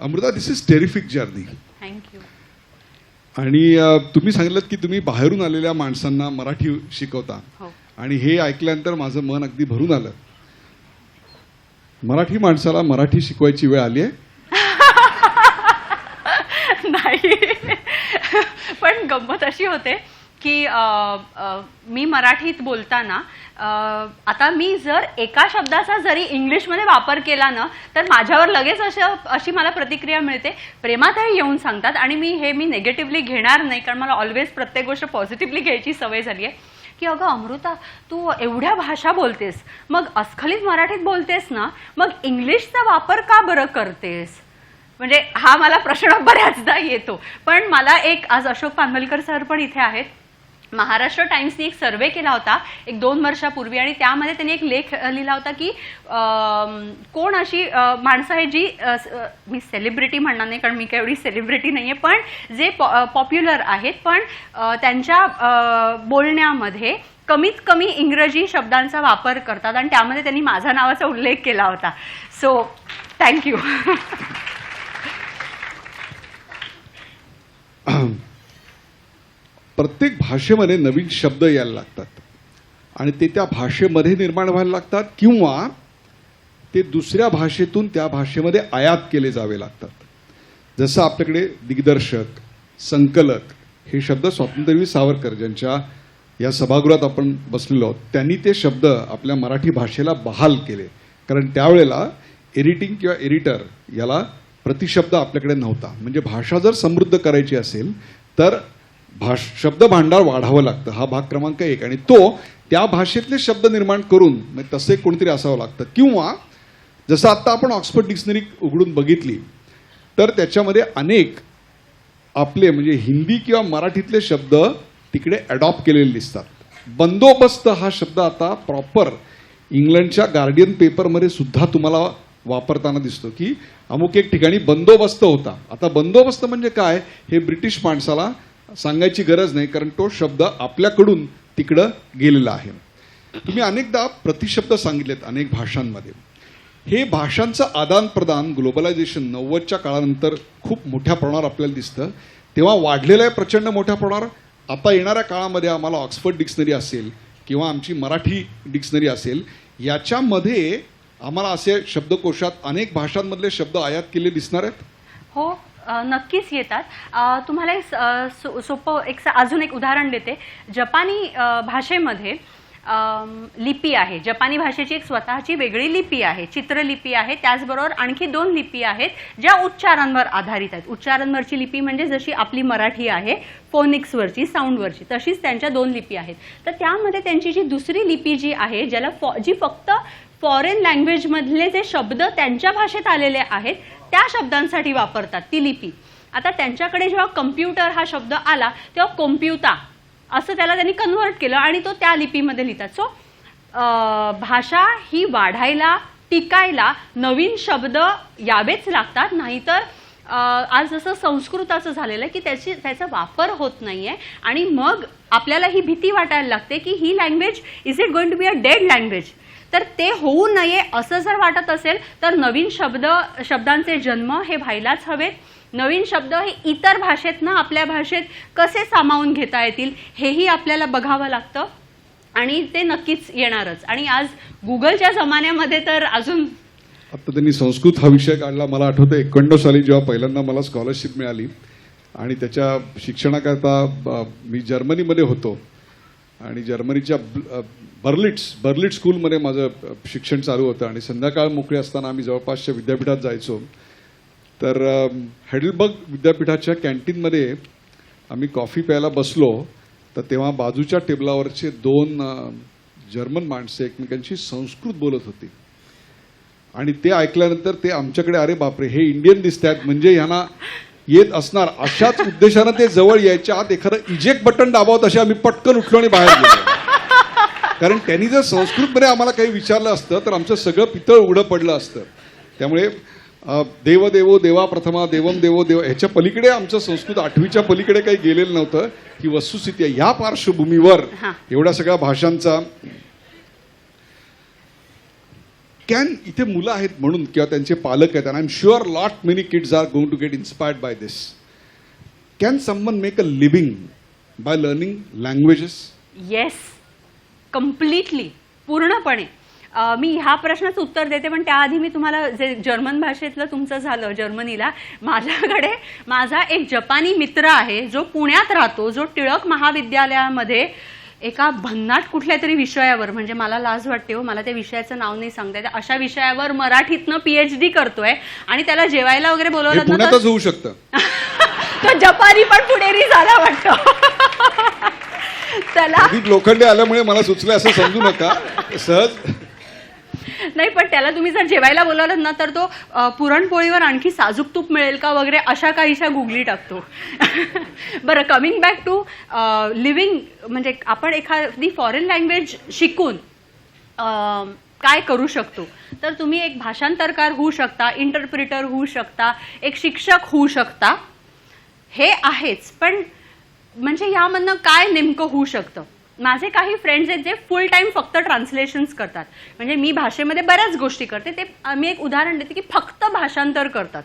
Amruta this is terrific journey thank you आणि तुम्ही सांगितलं की तुम्ही बाहेरून आलेल्या माणसांना मराठी शिकवता. हो. आणि हे ऐकल्यानंतर माझं मन अगदी भरून आलं. मराठी माणसाला मराठी शिकवायची वेळ आली आहे? नाही. पण गंमत अशी होते की मी मराठीत बोलताना आता मी जर एका शब्दाचा जरी इंग्लिशमध्ये वापर केला ना तर माझ्यावर लगेच असं अशी मला प्रतिक्रिया मिळते. प्रेमातही येऊन सांगतात आणि मी हे मी नेगेटिव्हली घेणार नाही कारण मला ऑलवेज प्रत्येक गोष्ट पॉझिटिव्हली घ्यायची सवय झाली आहे. की अगं अमृता तू एवढ्या भाषा बोलतेस मग अस्खलित मराठीत बोलतेस ना मग इंग्लिशचा वापर का बरं करतेस? म्हणजे हा मला प्रश्न बऱ्याचदा येतो. पण मला एक आज अशोक पानवलकर सर पण इथे आहेत. महाराष्ट्र टाइम्सने एक सर्वे केला होता एक दोन वर्षापूर्वी आणि त्यामध्ये त्यांनी एक लेख लिहिला होता की कोण अशी माणसं आहे जी मी सेलिब्रिटी म्हणणार नाही कारण मी काही एवढी सेलिब्रिटी नाही आहे पण जे पॉप्युलर आहेत पण त्यांच्या बोलण्यामध्ये कमीत कमी इंग्रजी शब्दांचा वापर करतात आणि त्यामध्ये त्यांनी माझा नावाचा उल्लेख केला होता. सो थँक्यू प्रत्येक भाषेमध्ये नवीन शब्द यायला लागतात. आणि ते त्या भाषेमध्ये निर्माण व्हायला लागतात किंवा ते दुसऱ्या भाषेतून त्या भाषेमध्ये आयात केले जावे लागतात. जसं आपल्याकडे दिग्दर्शक संकलक हे शब्द स्वातंत्र्यवीर सावरकर ज्यांच्या या सभागृहात आपण बसलेलो आहोत त्यांनी ते शब्द आपल्या मराठी भाषेला बहाल केले. कारण त्यावेळेला एडिटिंग किंवा एडिटर याला प्रतिशब्द आपल्याकडे नव्हता. म्हणजे भाषा जर समृद्ध करायची असेल तर भाष शब्द भांडार वाढावं लागतं. हा भाग क्रमांक एक. आणि तो त्या भाषेतले शब्द निर्माण करून म्हणजे तसे कोणतरी असावं लागतं. किंवा जसं आता आपण ऑक्सफर्ड डिक्शनरी उघडून बघितली तर त्याच्यामध्ये अनेक आपले म्हणजे हिंदी किंवा मराठीतले शब्द तिकडे अडॉप्ट केलेले दिसतात. बंदोबस्त हा शब्द आता प्रॉपर इंग्लंडच्या गार्डियन पेपरमध्ये सुद्धा तुम्हाला वापरताना दिसतो की अमुक एक ठिकाणी बंदोबस्त होता. आता बंदोबस्त म्हणजे काय? हे ब्रिटिश माणसाला सांगायची गरज नाही कारण तो शब्द आपल्याकडून तिकडं गेलेला आहे. तुम्ही अनेकदा प्रतिशब्द सांगितलेत अनेक भाषांमध्ये. हे भाषांचं आदान प्रदान ग्लोबलायझेशन नव्वदच्या काळानंतर खूप मोठ्या प्रमाणावर आपल्याला दिसतं. तेव्हा वाढलेलं आहे प्रचंड मोठ्या प्रमाणावर. आता येणाऱ्या काळामध्ये आम्हाला ऑक्सफर्ड डिक्शनरी असेल किंवा आमची मराठी डिक्शनरी असेल याच्यामध्ये आम्हाला असे शब्दकोशात अनेक भाषांमधले शब्द आयात केले दिसणार आहेत? हो नक्कीच येतात. तुम्हाला एक स- सो- सोपं एक अजून एक उदाहरण देते. जपानी भाषेमध्ये लिपी आहे. जपानी भाषेची एक स्वतःची वेगळी लिपी आहे. चित्रलिपी आहे. त्याचबरोबर आणखी दोन लिपी आहेत ज्या उच्चारांवर आधारित आहेत. उच्चारांवरची लिपी म्हणजे जशी आपली मराठी आहे फोनिक्सवरची साऊंडवरची तशीच त्यांच्या दोन लिपी आहेत. तर त्यामध्ये त्यांची जी दुसरी लिपी जी आहे ज्याला फॉ जी फक्त फॉरेन लँग्वेजमधले जे शब्द त्यांच्या भाषेत आलेले आहेत त्या शब्दांसाठी वापरतात ती लिपी. आता त्यांच्याकडे जेव्हा कम्प्युटर हा शब्द आला तेव्हा कॉम्प्युता असं त्याला त्यांनी कन्व्हर्ट केलं आणि तो त्या लिपीमध्ये लिहितात. सो भाषा ही वाढायला टिकायला नवीन शब्द यावेच लागतात. नाहीतर आज जसं संस्कृताचं झालेलं आहे की त्याची त्याचा वापर होत नाही आहे आणि मग आपल्याला ही भीती वाटायला लागते की ही language is it going to be a dead language तर ते होऊ नये असं जर वाटत असेल तर नवीन शब्द शब्दांचे जन्म हे व्हायलाच हवेत. नवीन शब्द हे इतर भाषेत ना आपल्या भाषेत कसे सामावून घेता येतील हेही आपल्याला बघावं लागतं. आणि ते नक्कीच येणारच. आणि आज गुगलच्या जमान्यामध्ये तर अजून आता त्यांनी संस्कृत हा विषय काढला. मला आठवतं एकोणनव्वद साली जेव्हा पहिल्यांदा मला स्कॉलरशिप मिळाली आणि त्याच्या शिक्षणाकरता मी जर्मनीमध्ये होतो. आणि जर्मनीच्या बर्लिट्स बर्लिट स्कूलमध्ये माझं शिक्षण चालू होतं आणि संध्याकाळ मोकळी असताना आम्ही जवळपासच्या विद्यापीठात जायचो. तर हेडलबर्ग विद्यापीठाच्या कॅन्टीनमध्ये आम्ही कॉफी प्यायला बसलो. तर तेव्हा बाजूच्या टेबलावरचे दोन जर्मन माणसे एकमेकांशी संस्कृत बोलत होती. आणि ते ऐकल्यानंतर ते आमच्याकडे अरे बापरे हे इंडियन दिसत आहेत म्हणजे ह्यांना येत असणार अशाच उद्देशानं ते जवळ यायच्या आत एखादं इजेक्ट बटन दाबावत असे आम्ही पटकन उठलो आणि बाहेर गेलो. कारण त्यांनी जर संस्कृतमध्ये आम्हाला काही विचारलं असतं तर आमचं सगळं पितळ उघडं पडलं असतं. त्यामुळे अ, देव देवो देवा प्रथमा देवम देवो देव ह्याच्या पलीकडे आमचं संस्कृत आठवीच्या पलीकडे काही गेलेलं नव्हतं. ही वस्तुस्थिती आहे. या पार्श्वभूमीवर. एवढ्या सगळ्या भाषांचा कॅन इथे मुलं आहेत म्हणून किंवा त्यांचे पालक आहेत I am sure lot many kids are going to get inspired by this can someone make a living by learning languages yes completely पूर्णपणे. मी ह्या प्रश्नाचं उत्तर देते पण त्याआधी मी तुम्हाला जे जर्मन भाषेतलं तुमचं झालं जर्मनीला माझ्याकडे माझा एक जपानी मित्र आहे जो पुण्यात राहतो जो टिळक महाविद्यालयामध्ये एका भन्नाट कुठल्या तरी विषयावर म्हणजे मला लाज वाटते हो मला त्या विषयाचं नाव नाही सांगता येत. अशा विषयावर मराठीतनं पीएचडी करतोय आणि त्याला जेवायला वगैरे बोलवलं ना तर पुण्यातच होऊ शकतं. तो जपानी पण पुणेरी झाला वाटतो. त्याला अधिक लोखंडे आल्यामुळे मला सुचलं असं समजू नका. सहज नाही पण त्याला तुम्ही जर जेवायला बोलावलं ना तर तो पुरणपोळीवर आणखी साजूक तूप मिळेल का वगैरे अशा काहीशा गुगली टाकतो. बरं कमिंग बॅक टू लिव्हिंग म्हणजे आपण एखादी फॉरेन लँग्वेज शिकून काय करू शकतो? तर तुम्ही एक भाषांतरकार होऊ शकता इंटरप्रिटर होऊ शकता एक शिक्षक होऊ शकता. हे आहेच पण म्हणजे यामधनं काय नेमकं होऊ शकतं? माझे काही फ्रेंड्स आहेत जे फुल टाइम फक्त ट्रान्सलेशन्स करतात. म्हणजे मी भाषेमध्ये बऱ्याच गोष्टी करते. ते मी एक उदाहरण देते की फक्त भाषांतर करतात.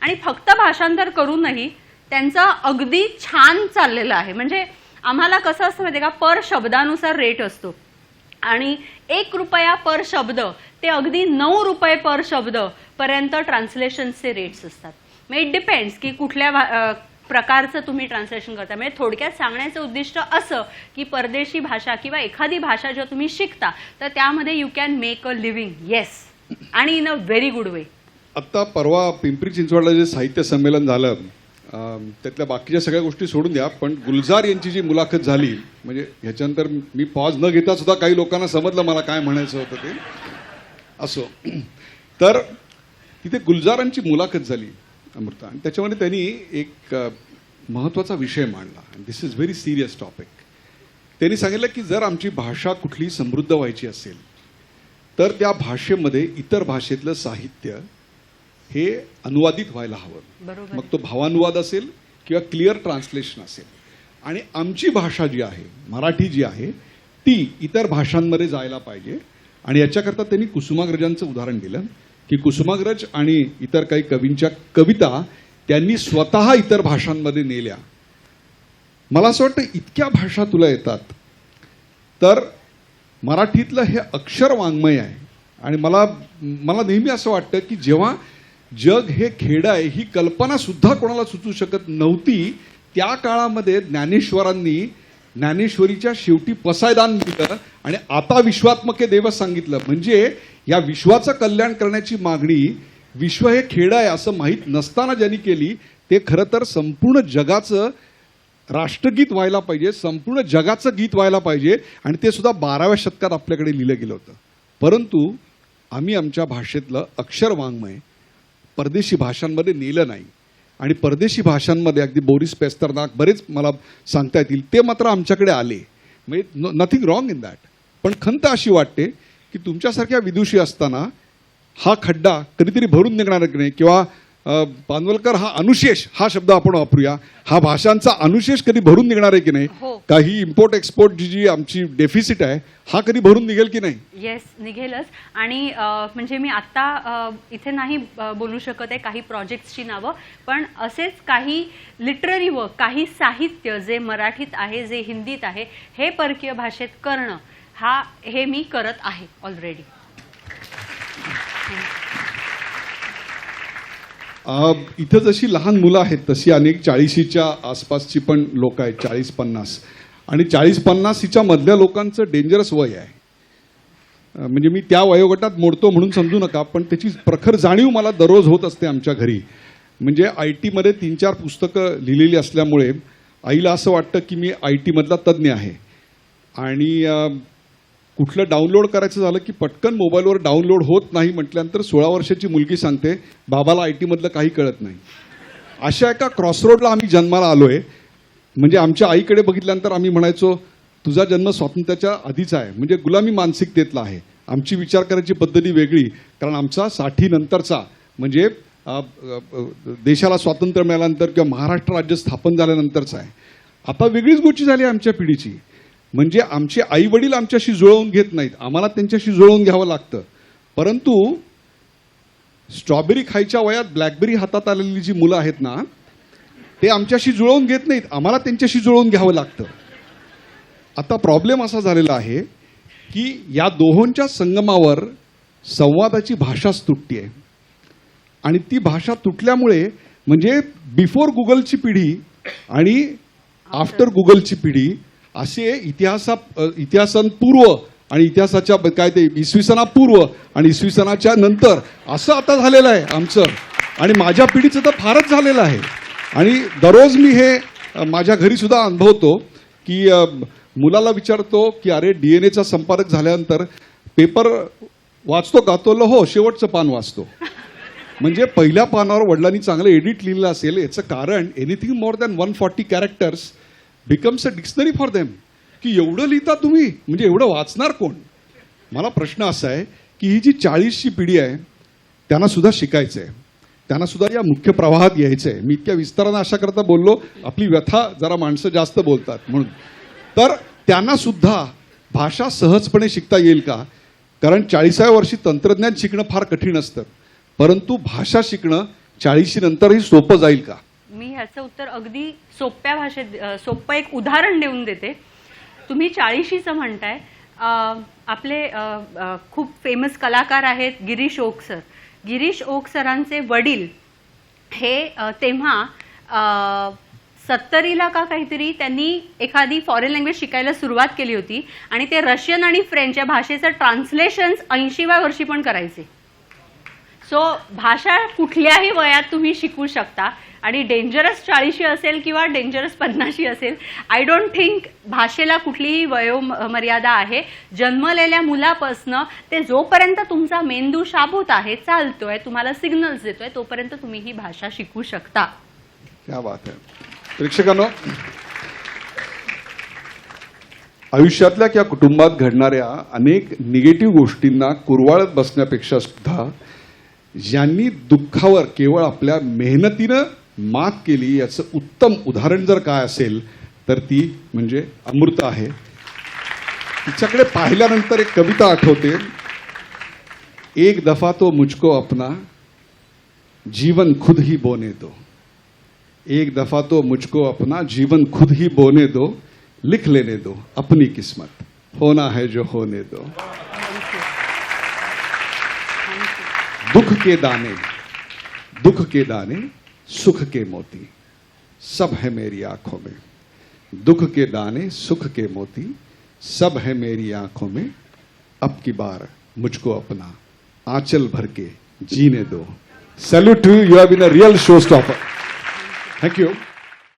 आणि फक्त भाषांतर करूनही त्यांचं अगदी छान चाललेलं आहे. म्हणजे आम्हाला कसं असतं माहिती का? पर शब्दानुसार रेट असतो. आणि एक रुपया पर शब्द ते अगदी नऊ रुपये पर शब्द पर्यंत ट्रान्सलेशनचे रेट्स असतात. मग इट डिपेंड्स की कुठल्या भा- प्रकारचं तुम्ही ट्रान्सलेशन करता. म्हणजे थोडक्यात सांगण्याचं उद्दिष्ट असं की परदेशी भाषा किंवा एखादी भाषा जेव्हा तुम्ही शिकता तर त्यामध्ये you can make a living yes आणि in a very good way आत्ता परवा पिंपरी चिंचवडला जे साहित्य संमेलन झालं त्यातल्या बाकीच्या सगळ्या गोष्टी सोडून द्या पण गुलजार यांची जी मुलाखत झाली म्हणजे ह्याच्यानंतर मी पॉज न घेता सुद्धा काही लोकांना समजलं मला काय म्हणायचं होतं ते. असो. तर तिथे गुलजारांची मुलाखत झाली. अमृता. आणि त्याच्यामध्ये त्यांनी एक अं, महत्त्वाचा विषय मांडला. This is very serious topic त्यांनी सांगितलं की जर आमची भाषा कुठली समृद्ध व्हायची असेल तर त्या भाषेमध्ये इतर भाषेतलं साहित्य हे अनुवादित व्हायला हवं. मग तो भावानुवाद असेल किंवा क्लिअर ट्रान्सलेशन असेल. आणि आमची भाषा जी आहे मराठी जी आहे ती इतर भाषांमध्ये जायला पाहिजे. आणि याच्याकरता त्यांनी कुसुमाग्रजांचं उदाहरण दिलं. की कुसुमाग्रज आणि इतर काही कवींच्या कविता त्यांनी स्वतः इतर भाषांमध्ये नेल्या. मला असं वाटतं इतक्या भाषा तुला येतात. तर मराठीतलं हे अक्षर वाङ्मय आहे. आणि मला मला नेहमी असं वाटतं की जेव्हा जग हे खेड आहे ही कल्पना सुद्धा कोणाला सुचू शकत नव्हती त्या काळामध्ये ज्ञानेश्वरांनी ज्ञानेश्वरीच्या शेवटी पसायदान दिलं आणि आता विश्वात्मके देव सांगितलं. म्हणजे या विश्वाचं कल्याण करण्याची मागणी विश्व हे खेड आहे असं माहीत नसताना ज्यांनी केली ते खरं तर संपूर्ण जगाचं राष्ट्रगीत व्हायला पाहिजे संपूर्ण जगाचं गीत व्हायला पाहिजे आणि ते सुद्धा बाराव्या शतकात आपल्याकडे लिहिलं गेलं होतं. परंतु आम्ही आमच्या भाषेतलं अक्षर वाङ्मय परदेशी भाषांमध्ये नेलं नाही. आणि परदेशी भाषांमध्ये अगदी बोरिस पेस्तरनाक बरेच मला सांगता येतील. ते मात्र आमच्याकडे आले. म्हणजे नथिंग रॉंग इन दॅट पण खंत अशी वाटते की तुमच्यासारख्या विदुषी असताना हा खड्डा कधीतरी भरून निघणार की नाही किंवा पानवलकर हा अनुशेष हा शब्द आपण वापरूया. हा भाषांचा अनुशेष कधी भरून निघणार आहे की नाही? हो. काही इम्पोर्ट एक्सपोर्ट जी जी आमची डेफिसिट आहे हा कधी भरून निघेल की नाही? येस निघेलच. आणि अ, म्हणजे मी आत्ता अ, इथे नाही अ, बोलू शकत आहे काही प्रोजेक्ट्सची नावं पण असेच काही लिटररी वर्क काही साहित्य जे मराठीत आहे जे हिंदीत आहे हे परकीय भाषेत करणं हा हे मी करत आहे ऑलरेडी इथं जशी लहान मुलं आहेत तशी अनेक चाळीशीच्या आसपासची पण लोक आहेत चाळीस पन्नास. आणि चाळीस पन्नासीच्या मधल्या लोकांचं डेंजरस वय आहे. म्हणजे मी त्या वयोगटात मोडतो म्हणून समजू नका पण त्याची प्रखर जाणीव मला दररोज होत असते आमच्या घरी. म्हणजे आय टीमध्ये तीन चार पुस्तकं लिहिलेली असल्यामुळे आईला असं वाटतं की मी आय टीमधला तज्ज्ञ आहे. आणि कुठलं डाउनलोड करायचं झालं की पटकन मोबाईलवर डाउनलोड होत नाही म्हटल्यानंतर सोळा वर्षाची मुलगी सांगते बाबाला आय टीमधलं काही कळत नाही. अशा एका क्रॉसरोडला आम्ही जन्माला आलोय. म्हणजे आमच्या आईकडे बघितल्यानंतर आम्ही म्हणायचो तुझा जन्म स्वातंत्र्याच्या आधीचा आहे. म्हणजे गुलामी मानसिकतेतला आहे. आमची विचार करायची पद्धती वेगळी. कारण आमचा साठी नंतरचा म्हणजे देशाला स्वातंत्र्य मिळाल्यानंतर किंवा महाराष्ट्र राज्य स्थापन झाल्यानंतरचा आहे. आता वेगळीच गोष्टी झाली आहे आमच्या पिढीची. म्हणजे आमचे आई वडील आमच्याशी जुळवून घेत नाहीत. आम्हाला त्यांच्याशी जुळवून घ्यावं लागतं. परंतु स्ट्रॉबेरी खायच्या वयात ब्लॅकबेरी हातात आलेली जी मुलं आहेत ना ते आमच्याशी जुळवून घेत नाहीत. आम्हाला त्यांच्याशी जुळवून घ्यावं लागतं. आता प्रॉब्लेम असा झालेला आहे की या दोहोंच्या संगमावर संवादाची भाषाच तुटती आहे आणि ती भाषा तुटल्यामुळे म्हणजे बिफोर गुगलची पिढी आणि आफ्टर गुगलची पिढी असे इतिहासा इतिहासांपूर्व आणि इतिहासाच्या काय ते इसवी सणापूर्व आणि इसवी सनाच्या नंतर असं आता झालेलं आहे आमचं. आणि माझ्या पिढीचं तर फारच झालेलं आहे. आणि दररोज मी हे माझ्या घरीसुद्धा अनुभवतो की मुलाला विचारतो की अरे डी एन एचा संपादक झाल्यानंतर पेपर वाचतो का? तो हो शेवटचं पान वाचतो. म्हणजे पहिल्या पानावर वडिलांनी चांगलं एडिट लिहिलं असेल याचं कारण anything more than one forty characters becomes a dictionary for them की एवढं लिहिता तुम्ही? म्हणजे एवढं वाचणार कोण? मला प्रश्न असा आहे की ही जी चाळीसची पिढी आहे त्यांना सुद्धा शिकायचं आहे त्यांना सुद्धा या मुख्य प्रवाहात यायचं आहे मी इतक्या विस्तारानं अशा करता बोललो आपली व्यथा जरा माणसं जास्त बोलतात म्हणून. तर त्यांना सुद्धा भाषा सहजपणे शिकता येईल का? कारण चाळीसाव्या वर्षी तंत्रज्ञान शिकणं फार कठीण असतं. परंतु भाषा शिकणं चाळीशी नंतरही सोपं जाईल का? मी ह्याचं उत्तर अगदी सोप्या भाषेत सोपं एक उदाहरण देऊन देते. तुम्ही चाळीशीचं म्हणताय. आपले खूप फेमस कलाकार आहेत गिरीश ओक सर. गिरीश ओक सरांचे वडील हे तेव्हा सत्तरीला का काहीतरी त्यांनी एखादी फॉरेन लँग्वेज शिकायला सुरुवात केली होती आणि ते रशियन आणि फ्रेंच या भाषेचं ट्रान्सलेशन्स ऐंशीव्या वर्षी पण करायचे. सो भाषा कुठल्याही वयात तुम्ही शिकू शकता. आणि डेंजरस चाळीशी असेल किंवा डेंजरस पन्नाशी असेल आय डोंट थिंक भाषेला कुठलीही वयो मर्यादा आहे. जन्मलेल्या मुलापासनं ते जोपर्यंत तुमचा मेंदू शाबूत आहे चालतोय तुम्हाला सिग्नल्स देतोय तोपर्यंत तुम्ही ही भाषा शिकू शकता. क्या बात आहे प्रेक्षकांनो आयुष्यातल्या किंवा कुटुंबात घडणाऱ्या अनेक निगेटिव्ह गोष्टींना कुरवाळत बसण्यापेक्षा सुद्धा ज्यांनी दुःखावर केवळ आपल्या मेहनतीनं मात केली याचं उत्तम उदाहरण जर काय असेल तर ती म्हणजे अमृता आहे. तिच्याकडे पाहिल्यानंतर एक कविता आठवते. एक दफा तो मुझको अपना जीवन खुद ही बोने दो. एक दफा तो मुझको अपना जीवन खुद ही बोने दो लिख लेने दो अपनी किस्मत होना है जो होने दो। दुख के दाने, दुख के दाने, सुख के मोती, सब है मेरी आँखों में। दुख के दाने, सुख के मोती, सब है मेरी आँखों में। अब की बार मुझको अपना आंचल भर के जीने दो। Salute to you have been a real show stopper thank you